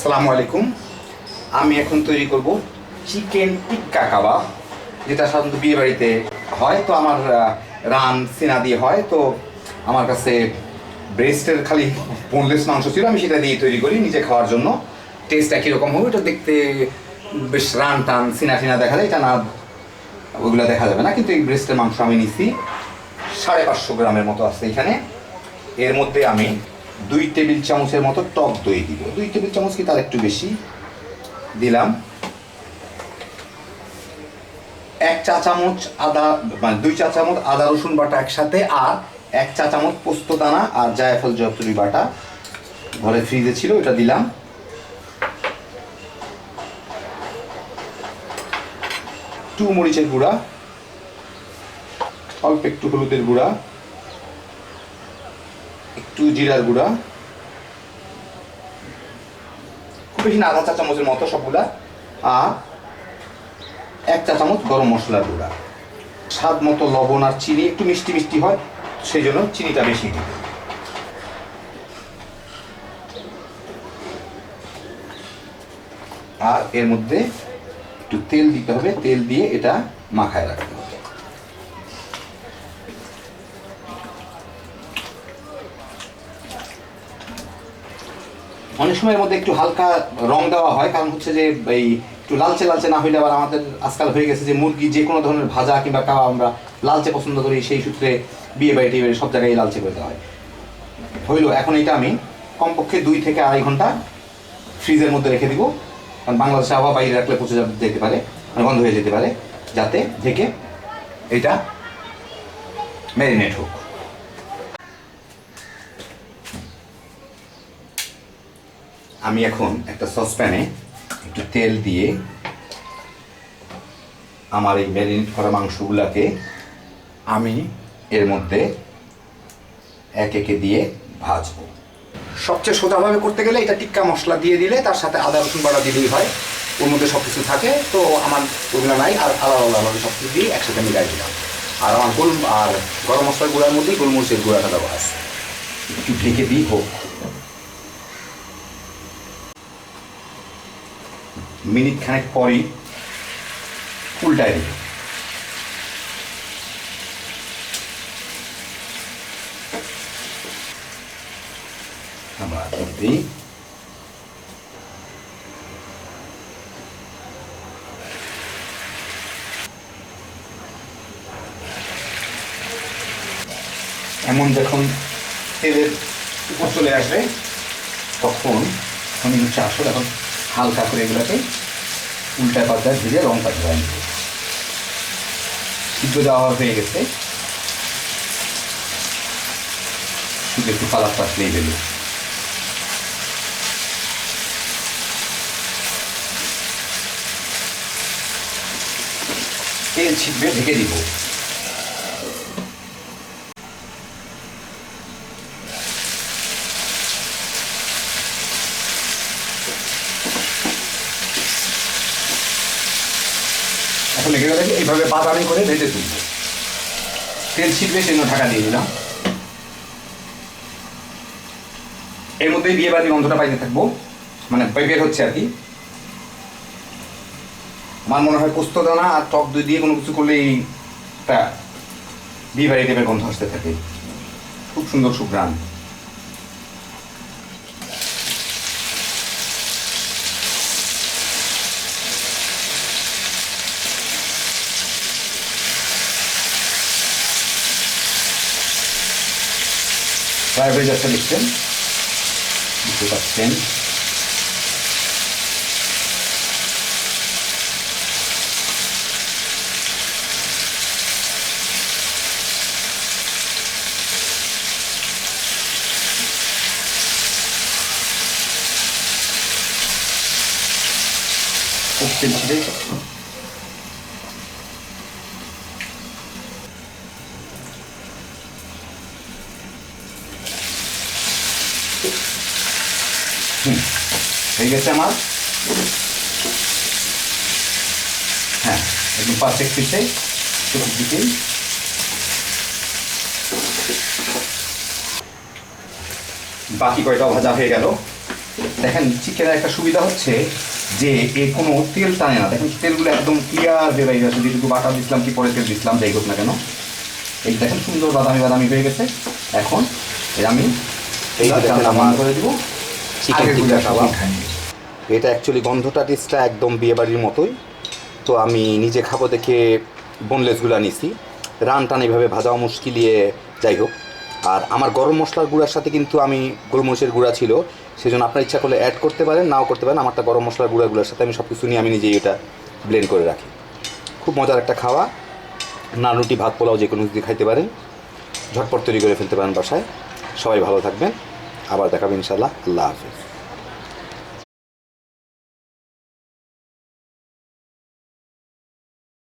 আসসালামু আলাইকুম। আমি এখন তৈরি করব চিকেন টিক্কা কাবাব, যেটা সাধারণত বিয়ে বাড়িতে হয়। তো আমার রান সিনা দিয়ে হয়। তো আমার কাছে ব্রেস্টের খালি বোনলেস মাংস ছিল, আমি সেটা দিয়ে তৈরি করি নিজে খাওয়ার জন্য। টেস্ট একই রকম হবে, ওটা দেখতে বেশ রান টান, সিনা টিনা দেখা যায়, এটা না, ওইগুলো দেখা যাবে না। কিন্তু এই ব্রেস্টের মাংস আমি নিছি সাড়ে পাঁচশো গ্রামের মতো আছে এখানে। এর মধ্যে আমি দুই টেবিল চামচের মতো টক দই দিব। দুই টেবিল চামচ কি তার একটু বেশি? দিলাম। এক চা চামচ আদা মানে দুই চা চামচ আদা, রসুন বাটা একসাথে আর এক চা চামচ পোস্ত দানা আর জায়ফল জয়তুরি বাটা। ঘরে ফ্রিজে ছিল এটা দিলাম। একটু মরিচের গুঁড়া, অল্প একটু হলুদের গুঁড়া। একটু জিরার গুঁড়া। খুব বেশি না, আধা চা চামচের মতো সবগুলা। আর এক চা চামচ গরম মশলার গুঁড়া। স্বাদ মতো লবণ আর চিনি, একটু মিষ্টি মিষ্টি হয়, সেই জন্য চিনিটা বেশি দিই। আর এর মধ্যে একটু তেল দিতে হবে, তেল দিয়ে এটা মাখায় রাখতে হবে। অনেক সময়ের মধ্যে একটু হালকা রং দেওয়া হয়, কারণ হচ্ছে যে এই একটু লালচে লালচে না হইলে আবার আমাদের আজকাল হয়ে গেছে যে মুরগি যে কোনো ধরনের ভাজা কিংবা কাওয়া আমরা লালচে পছন্দ করি, সেই সূত্রে বিয়ে বাড়ি টিয়ে সব জায়গায় লালচে করে দেওয়া হয়। হইল, এখন এটা আমি কমপক্ষে দুই থেকে আড়াই ঘণ্টা ফ্রিজের মধ্যে রেখে দিব, কারণ বাংলাদেশে আবহাওয়া বাইরে রাখলে পচে যেতে পারে মানে বন্ধ হয়ে যেতে পারে, যাতে থেকে এটা ম্যারিনেট হোক। আমি এখন একটা সসপ্যানে একটু তেল দিয়ে আমার এই ম্যারিনেট করা মাংসগুলাকে আমি এর মধ্যে এক একে দিয়ে ভাজবো। সবচেয়ে সোজাভাবে করতে গেলে এটা টিক্কা মশলা দিয়ে দিলে তার সাথে আদা, রসুন বাটা দিলেই হয়। ওর মধ্যে সব কিছু থাকে, তো আমার ওগুলো নাই, আর আলাদা আলাদাভাবে সব কিছু দিয়ে একসাথে মিলাই দিলাম। আর আমার গোল, আর গরম মশলার গুঁড়ার মধ্যেই গোলমরিচের গুঁড়াটা দেওয়া আছে। একটু ঢেকে দিই হোক। মিনিট খানেক পরই উল্টায় দিই আমরা দিই। এমন যখন তেলের উপর চলে আসবে, তখন আমি হচ্ছে আসলে এখন হালকা করে এগুলোকে উল্টা পাল্টা ভিজে রংটা ধরে নিব। সিদ্ধ দেওয়া হয়ে গেছে। শুধু একটু কালার আসলেই বেলু তেল ছিটবে, ঢেকে দিব। এখন এগুলোকে এইভাবে বাদামি করে ভেজে তুলবো তেল ছিটবে সেজন্য ঢাকা দিয়ে দিলাম। এর মধ্যেই বিয়ে বাড়ি গন্ধটা পাইতে থাকব। মানে বের হচ্ছে আর কি। আমার মনে হয় পোস্ত দানা আর টক দই দিয়ে কোনো কিছু করলেই একটা বিয়ে বাড়ি টাইপের গন্ধ আসতে থাকে। খুব সুন্দর সুগ্রাম প্রায় হয়ে যাচ্ছে দেখছেন বুঝতে পারছেন খুব তেল ছিটে হয়ে গেছে আমার। হ্যাঁ একদম পারফেক্ট পিঠে চতুর্দিকেই বাকি কয়টাও ভাজা হয়ে গেল? দেখেন চিকেনের একটা সুবিধা হচ্ছে যে এ কোনো তেল টানে না। দেখেন তেলগুলো একদম ক্লিয়ার বেরোয় গেছে যেটুকু বাটা দিচ্ছিলাম কি পরে তেল দিচ্ছিলাম যাই হোক না কেন। এই দেখেন সুন্দর বাদামি বাদামি হয়ে গেছে। এখন আমি এই করে দিব। চিকেন আগের টিক্কা কাবাব। এটা অ্যাকচুয়ালি গন্ধটা টেস্টটা একদম বিয়েবাড়ির মতোই। তো আমি নিজে খাব দেখে বোনলেসগুলো নিছি রান টান এইভাবে ভাজা মুশকিলিয়ে যাই হোক। আর আমার গরম মশলার গুঁড়ার সাথে কিন্তু আমি গোলমরিচের গুঁড়া ছিল। সেজন্য আপনার ইচ্ছা করলে অ্যাড করতে পারেন নাও করতে পারেন। আমারটা গরম মশলার গুঁড়াগুলোর সাথে আমি সব কিছু নিয়ে আমি নিজেই এটা ব্লেন্ড করে রাখি। খুব মজার একটা খাওয়া। নান রুটি ভাত পোলাও যে কোনো কিছু দিয়ে খাইতে পারেন। ঝটপট তৈরি করে ফেলতে পারেন বাসায়। সবাই ভালো থাকবেন। আবার দেখাবো ইনশাল্লাহ আল্লাহ হাফিজ।